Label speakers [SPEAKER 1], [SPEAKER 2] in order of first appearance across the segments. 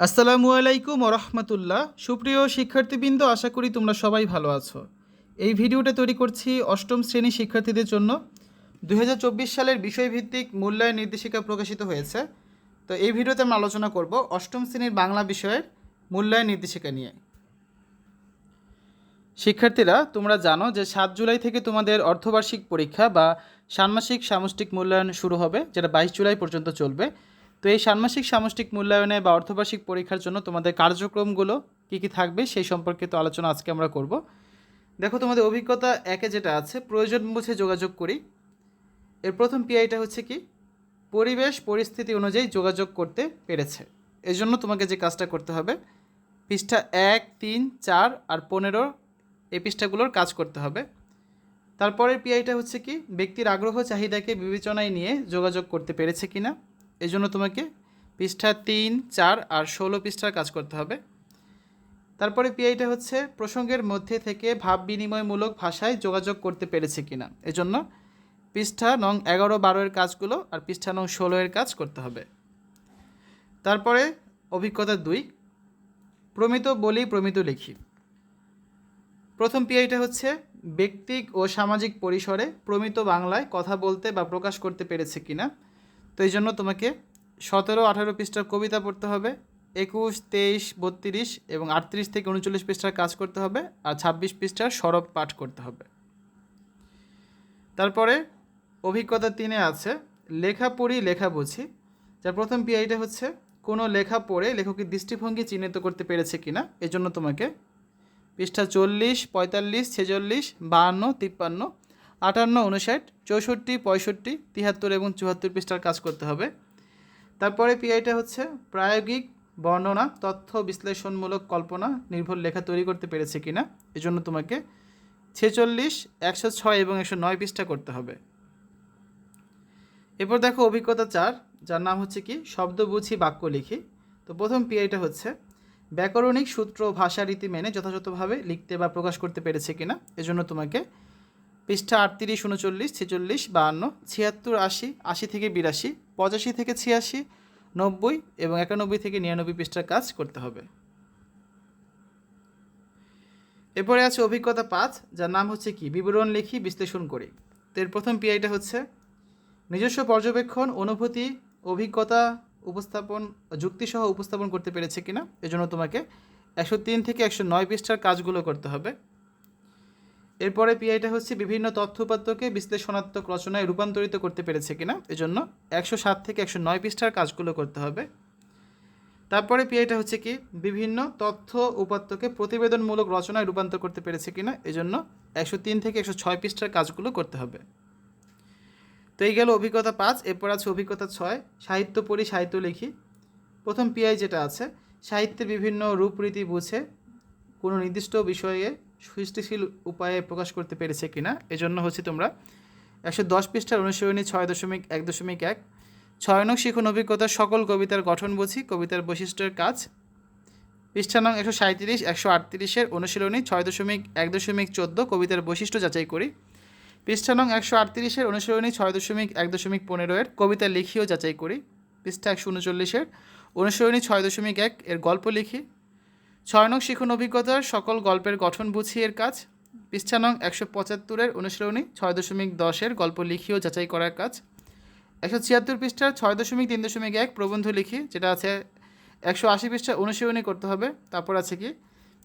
[SPEAKER 1] আসসালামু আলাইকুম রহমতুল্লাহ। সুপ্রিয় শিক্ষার্থীবৃন্দ, আশা করি তোমরা সবাই ভালো আছো। এই ভিডিওটা তৈরি করছি অষ্টম শ্রেণি শিক্ষার্থীদের জন্য। দুই হাজার চব্বিশ সালের বিষয়ভিত্তিক মূল্যায়ন নির্দেশিকা প্রকাশিত হয়েছে। তো এই ভিডিওতে আমরা আলোচনা করব অষ্টম শ্রেণির বাংলা বিষয়ের মূল্যায়ন নির্দেশিকা নিয়ে। শিক্ষার্থীরা, তোমরা জানো যে সাত জুলাই থেকে তোমাদের অর্ধবার্ষিক পরীক্ষা বা ষান্মাসিক সামষ্টিক মূল্যায়ন শুরু হবে, যেটা বাইশ জুলাই পর্যন্ত চলবে। তো এই ষান্মাসিক সামষ্টিক মূল্যায়নে বা অর্ধবার্ষিক পরীক্ষার জন্য তোমাদের কার্যক্রমগুলো কী কী থাকবে সেই সম্পর্কিত আলোচনা আজকে আমরা করব। দেখো তোমাদের অভিজ্ঞতা একে যেটা আছে, প্রয়োজন বুঝে যোগাযোগ করি। এর প্রথম পিআইটা হচ্ছে কি? পরিবেশ পরিস্থিতি অনুযায়ী যোগাযোগ করতে পেরেছে। এই জন্য তোমাকে যে কাজটা করতে হবে, পৃষ্ঠা এক, তিন, চার আর পনেরো এই পৃষ্ঠাগুলোর কাজ করতে হবে। তারপরের পিআইটা হচ্ছে কি? ব্যক্তির আগ্রহ, চাহিদাকে বিবেচনায় নিয়ে যোগাযোগ করতে পেরেছে কিনা। এই জন্য তোমাকে পৃষ্ঠা তিন, চার আর ষোলো পৃষ্ঠার কাজ করতে হবে। তারপরে পিআইটা হচ্ছে প্রসঙ্গের মধ্যে থেকে ভাব বিনিময়মূলক ভাষায় যোগাযোগ করতে পেরেছে কিনা। এজন্য পৃষ্ঠা নং এগারো বারোয়ের কাজগুলো আর পৃষ্ঠা নং ষোলো এর কাজ করতে হবে। তারপরে অভিজ্ঞতা দুই, প্রমিত বলি প্রমিত লিখি। প্রথম পিআইটা হচ্ছে ব্যক্তিক ও সামাজিক পরিসরে প্রমিত বাংলায় কথা বলতে বা প্রকাশ করতে পেরেছে কিনা। তো এই জন্য তোমাকে সতেরো, আঠারো পৃষ্ঠার কবিতা পড়তে হবে, একুশ, তেইশ, বত্রিশ এবং আটত্রিশ থেকে উনচল্লিশ পৃষ্ঠার কাজ করতে হবে আর ছাব্বিশ পৃষ্ঠার সরব পাঠ করতে হবে। তারপরে অভিজ্ঞতা তিনে আছে, লেখা পড়ি, লেখা বুঝি। যার প্রথম পিআইটা হচ্ছে, কোনো লেখা পড়ে লেখকের দৃষ্টিভঙ্গি চিহ্নিত করতে পেরেছে কিনা, এজন্য তোমাকে পৃষ্ঠা চল্লিশ, পঁয়তাল্লিশ, ছেচল্লিশ, বাহান্ন, তিপ্পান্ন আটান্ন, উনষাট, চৌষট্টি, পঁয়ষট্টি তিয়াত্তর এবং চুয়াত্তর পৃষ্ঠার কাজ করতে হবে। তারপরে পিআইটা হচ্ছে প্রায়োগিক বর্ণনা, তথ্য বিশ্লেষণমূলক কল্পনা নির্ভর লেখা তৈরি করতে পেরেছে কিনা, এজন্য তোমাকে ছেচল্লিশ, একশো ছয় এবং একশো নয় পৃষ্ঠা করতে হবে। এরপর দেখো অভিজ্ঞতা চার, যার নাম হচ্ছে কি, শব্দ বুঝি, বাক্য লিখি। তো প্রথম পিআইটা হচ্ছে, ব্যাকরণিক সূত্র ভাষা রীতি মেনে যথাযথভাবে লিখতে বা প্রকাশ করতে পেরেছে কিনা, এজন্য তোমাকে পৃষ্ঠা আটত্রিশ, উনচল্লিশ, ছেচল্লিশ, বাহান্ন, ছিয়াত্তর, আশি আশি থেকে বিরাশি, পঁচাশি থেকে ছিয়াশি, নব্বই এবং একানব্বই থেকে নিরানব্বই পৃষ্ঠার কাজ করতে হবে। এরপরে আছে অভিজ্ঞতা পাঁচ, যার নাম হচ্ছে কি? বিবরণ লিখি, বিশ্লেষণ করি। তো এর প্রথম পিআইটা হচ্ছে, নিজস্ব পর্যবেক্ষণ, অনুভূতি, অভিজ্ঞতা, উপস্থাপন, যুক্তিসহ উপস্থাপন করতে পেরেছে কিনা? এজন্য তোমাকে একশো তিন থেকে একশো নয় পৃষ্ঠার কাজগুলো করতে হবে। এরপরে পিআইটা হচ্ছে বিভিন্ন তথ্যপাত্রকে বিশ্লেষণাত্মক রচনায় রূপান্তরিত করতে পেরেছে কিনা, এজন্য একশো সাত থেকে একশো নয় পৃষ্ঠার কাজগুলো করতে হবে। তারপরে পিআইটা হচ্ছে কি, বিভিন্ন তথ্য উপাত্তকে প্রতিবেদনমূলক রচনায় রূপান্তর করতে পেরেছে কিনা, এজন্য একশো তিন থেকে একশো ছয় পৃষ্ঠার কাজগুলো করতে হবে। তো এই গেল অভিজ্ঞতা পাঁচ, এরপর আছে অভিজ্ঞতা ছয়, সাহিত্য পড়ি, সাহিত্য লিখি। প্রথম পিআই যেটা আছে, সাহিত্যের বিভিন্ন রূপরীতি বুঝে কোনো নির্দিষ্ট বিষয়ে সৃষ্টিশীল উপায়ে প্রকাশ করতে পেরেছে কিনা, এজন্য হচ্ছে তোমরা একশো দশ পৃষ্ঠার অনুসরণী ছয় দশমিক এক দশমিক এক, ছয় নং শিখন অভিজ্ঞতার সকল কবিতার গঠন বুঝি, কবিতার বৈশিষ্ট্যের কাজ। পৃষ্ঠা নং একশো সাঁত্রিশ একশো আটত্রিশের অনুশীলনী ছয় দশমিক এক দশমিক চোদ্দ, কবিতার বৈশিষ্ট্য যাচাই করি। পৃষ্ঠা নং একশো আটত্রিশের অনুশীলনী ছয় দশমিক এক দশমিক পনেরো এর কবিতা লিখিও যাচাই করি। পৃষ্ঠা একশো উনচল্লিশের অনুশীলনী ছয় দশমিক এক এর গল্প লিখি। ছয় নং শিখন অভিজ্ঞতার সকল গল্পের গঠন বুঝি এর কাজ, পৃষ্ঠা নং একশো পঁচাত্তরের অনুশীলনী, ছয় দশমিক দশের গল্প লিখিও যাচাই করার কাজ, একশো ছিয়াত্তর পৃষ্ঠার ছয় দশমিক তিন দশমিক এক প্রবন্ধ লিখি, যেটা আছে একশো আশি পৃষ্ঠা অনুশীলনী করতে হবে, তারপর আছে কি,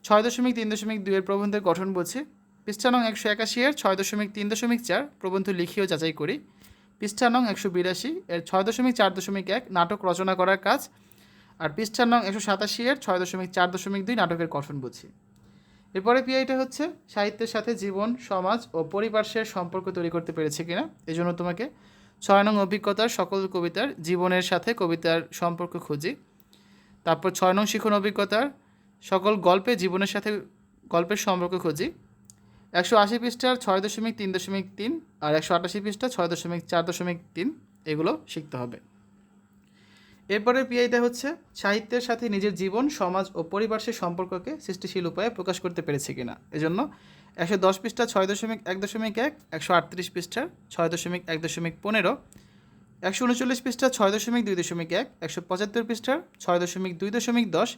[SPEAKER 1] ছয় দশমিক তিন দশমিক দুইয়ের প্রবন্ধের গঠন বুঝি, পৃষ্ঠা নং একশো একাশি এর ছয় দশমিক তিন দশমিক চার প্রবন্ধ লিখিও যাচাই করি, পৃষ্ঠা নং একশো বিরাশি এর ছয় দশমিক চার দশমিক এক নাটক রচনা করার কাজ আর পৃষ্ঠার নং একশো সাতাশি এর ছয় দশমিক চার দশমিক দুই নাটকের গঠন বুঝি। এরপরে পিআইটা হচ্ছে, সাহিত্যের সাথে জীবন, সমাজ ও পরিপার্শ্বের সম্পর্ক তৈরি করতে পেরেছে কিনা? এই জন্য তোমাকে ছয় নং অভিজ্ঞতার সকল কবিতার জীবনের সাথে কবিতার সম্পর্ক খুঁজি। তারপর ছয় নং শিখন অভিজ্ঞতার সকল গল্পে জীবনের সাথে গল্পের সম্পর্ক খুঁজি। একশো আশি পৃষ্ঠার ছয় দশমিক তিন দশমিক তিন আর একশো আটাশি পৃষ্ঠা ছয় দশমিক চার দশমিক তিন, এগুলো শিখতে হবে। এরপরের পিআইটা হচ্ছে, সাহিত্যের সাথে নিজের জীবন, সমাজ ও পরিপার্শ্বের সম্পর্ককে সৃষ্টিশীল উপায়ে প্রকাশ করতে পেরেছে কিনা। এজন্য একশো দশ পৃষ্ঠা ছয় দশমিক এক দশমিক এক, একশো আটত্রিশ পৃষ্ঠার ছয় দশমিক এক দশমিক পনেরো, একশো উনচল্লিশ পৃষ্ঠা ছয় দশমিক দুই দশমিক এক, একশো পঁচাত্তর পৃষ্ঠার ছয় দশমিক দুই দশমিক দশ,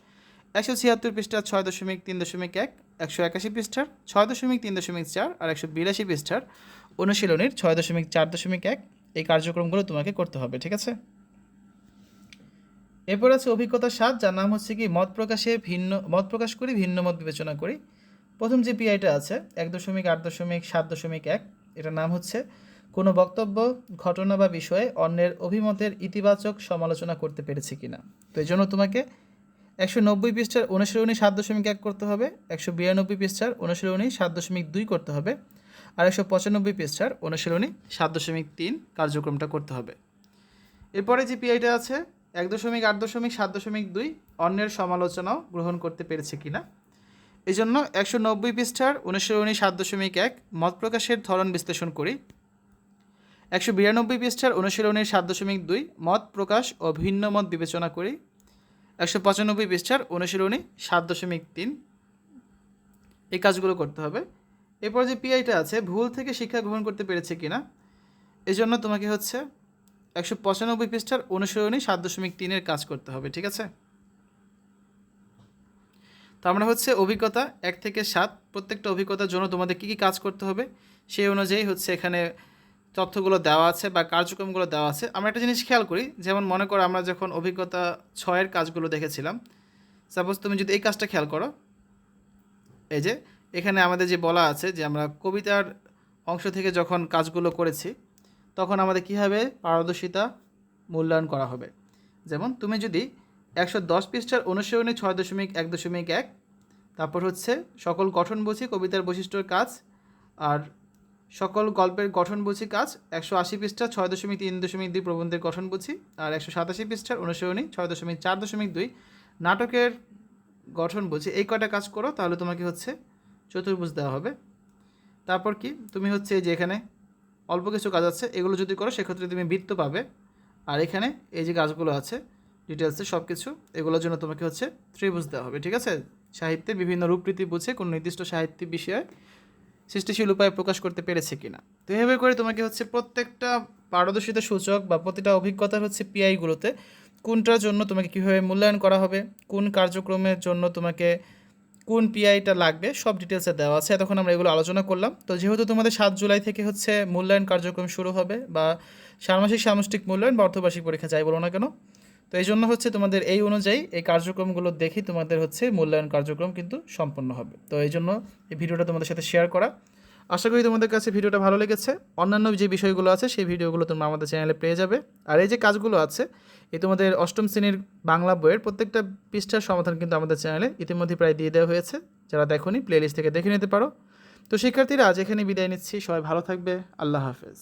[SPEAKER 1] একশো ছিয়াত্তর পৃষ্ঠার ছয় দশমিক তিন দশমিক এক, একশো একাশি পৃষ্ঠার ছয় দশমিক তিন দশমিক চার আর একশো বিরাশি পৃষ্ঠার অনুশীলনীর ছয় দশমিক চার দশমিক এক এই কার্যক্রমগুলো তোমাকে করতে হবে, ঠিক আছে? এরপর আছে অভিজ্ঞতা সাত, যার নাম হচ্ছে কি, মত প্রকাশে ভিন্ন, মত প্রকাশ করি, ভিন্ন মত বিবেচনা করি। প্রথম যে পিআইটা আছে, এক দশমিক, আট দশমিক, সাত দশমিক এক, এটার নাম হচ্ছে, কোনো বক্তব্য, ঘটনা বা বিষয়ে অন্যের অভিমতের ইতিবাচক সমালোচনা করতে পেরেছি কিনা। তো এই জন্য তোমাকে একশো নব্বই পৃষ্ঠার অনুশীলনী সাত দশমিক এক করতে হবে, একশো বিরানব্বই পৃষ্ঠার অনুশীলনী সাত দশমিক দুই করতে হবে, আর একশো পঁচানব্বই পৃষ্ঠার অনুশীলনী সাত দশমিক তিন কার্যক্রমটা করতে হবে। এরপরে যে পিআইটা আছে এক দশমিক, আট দশমিক, সাত দশমিক দুই অন্যের সমালোচনাও গ্রহণ করতে পেরেছে কিনা? এই জন্য একশো নব্বই পৃষ্ঠার অনুশীলনী সাত দশমিক এক মত প্রকাশের ধরন বিশ্লেষণ করি। একশো বিরানব্বই পৃষ্ঠার অনুশীলনীর সাত দশমিক দুই মত প্রকাশ ও ভিন্ন মত বিবেচনা করি। একশো পঁচানব্বই পৃষ্ঠার অনুশীলনী সাত দশমিক তিন এই কাজগুলো করতে হবে। এরপর যে পিআইটা আছে, ভুল থেকে শিক্ষা গ্রহণ করতে পেরেছে কিনা? এই জন্য তোমাকে হচ্ছে একশো পঁচানব্বই পৃষ্ঠার অনুসরণী সাত দশমিক তিনের কাজ করতে হবে, ঠিক আছে? তো আমরা হচ্ছে অভিজ্ঞতা এক থেকে সাত, প্রত্যেকটা অভিজ্ঞতার জন্য তোমাদের কী কী কাজ করতে হবে? সেই অনুযায়ী হচ্ছে এখানে তথ্যগুলো দেওয়া আছে বা কার্যক্রমগুলো দেওয়া আছে। আমরা একটা জিনিস খেয়াল করি, যেমন মনে করো আমরা যখন অভিজ্ঞতা ছয়ের কাজগুলো দেখেছিলাম সাপোজ তুমি যদি এই কাজটা খেয়াল করো, এই যে এখানে আমাদের যে বলা আছে যে আমরা কবিতার অংশ থেকে যখন কাজগুলো করেছি তখন আমাদের কী হবে? পারদর্শিতা মূল্যায়ন করা হবে। যেমন তুমি যদি একশো দশ পৃষ্ঠার অনুসরণে ছয় দশমিক এক দশমিক এক, তারপর হচ্ছে সকল গঠন বুঝি কবিতার বৈশিষ্ট্যর কাজ, আর সকল গল্পের গঠন বুঝি কাজ একশো আশি পৃষ্ঠা ছয় দশমিক তিন দশমিক দুই প্রবন্ধের গঠন বুঝি আর একশো সাতাশি পৃষ্ঠার অনুসরণী ছয় দশমিক চার দশমিক দুই নাটকের গঠন বুঝি এই কয়টা কাজ করো, তাহলে তোমাকে হচ্ছে চতুর্ভুজ দেওয়া হবে। তারপর কি? তুমি হচ্ছে যে এখানে অল্প কিছু কাজ আছে, এগুলো যদি করো, সেক্ষেত্রে তুমি বৃত্ত পাবে। আর এখানে এই যে কাজগুলো আছে ডিটেলসে সব কিছু এগুলোর জন্য তোমাকে হচ্ছে ত্রিভুজ দেওয়া হবে, ঠিক আছে? সাহিত্যের বিভিন্ন রূপরীতি বুঝে কোনো নির্দিষ্ট সাহিত্যিক বিষয়ে সৃষ্টিশীল উপায়ে প্রকাশ করতে পেরেছে কিনা। তো এভাবে করে তোমাকে হচ্ছে প্রত্যেকটা পারদর্শিতা সূচক বা প্রতিটা অভিজ্ঞতার হচ্ছে পিআইগুলোতে কোনটার জন্য তোমাকে কীভাবে মূল্যায়ন করা হবে, কোন কার্যক্রমের জন্য তোমাকে কোন পিআইটা লাগবে, সব ডিটেলসে দেওয়া আছে। এতক্ষণ আমরা এগুলো আলোচনা করলাম। তো যেহেতু তোমাদের সাত জুলাই থেকে হচ্ছে মূল্যায়ন কার্যক্রম শুরু হবে বা ষান্মাসিক সামষ্টিক মূল্যায়ন বা অর্থবার্ষিক পরীক্ষা যাই বলো না কেন, তো এই জন্য হচ্ছে তোমাদের এই অনুযায়ী এই কার্যক্রমগুলো দেখেই তোমাদের হচ্ছে মূল্যায়ন কার্যক্রম কিন্তু সম্পন্ন হবে। তো এই জন্য এই ভিডিওটা তোমাদের সাথে শেয়ার করা। আশা করি তোমাদের কাছে ভিডিওটা ভালো লেগেছে। অন্যান্য যে বিষয়গুলো আছে, সেই ভিডিওগুলো তোমরা আমাদের চ্যানেলে পেয়ে যাবে। আর এই যে কাজগুলো আছে, এই তোমাদের অষ্টম শ্রেণির বাংলা বইয়ের প্রত্যেকটা পৃষ্ঠার সমাধান কিন্তু আমাদের চ্যানেলে ইতিমধ্যে প্রায় দিয়ে দেওয়া হয়েছে। যারা দেখোনি প্লেলিস্ট থেকে দেখে নিতে পারো। তো শিক্ষার্থীরা, আজ এখানে বিদায় নিচ্ছি। সবাই ভালো থাকবে। আল্লাহ হাফেজ।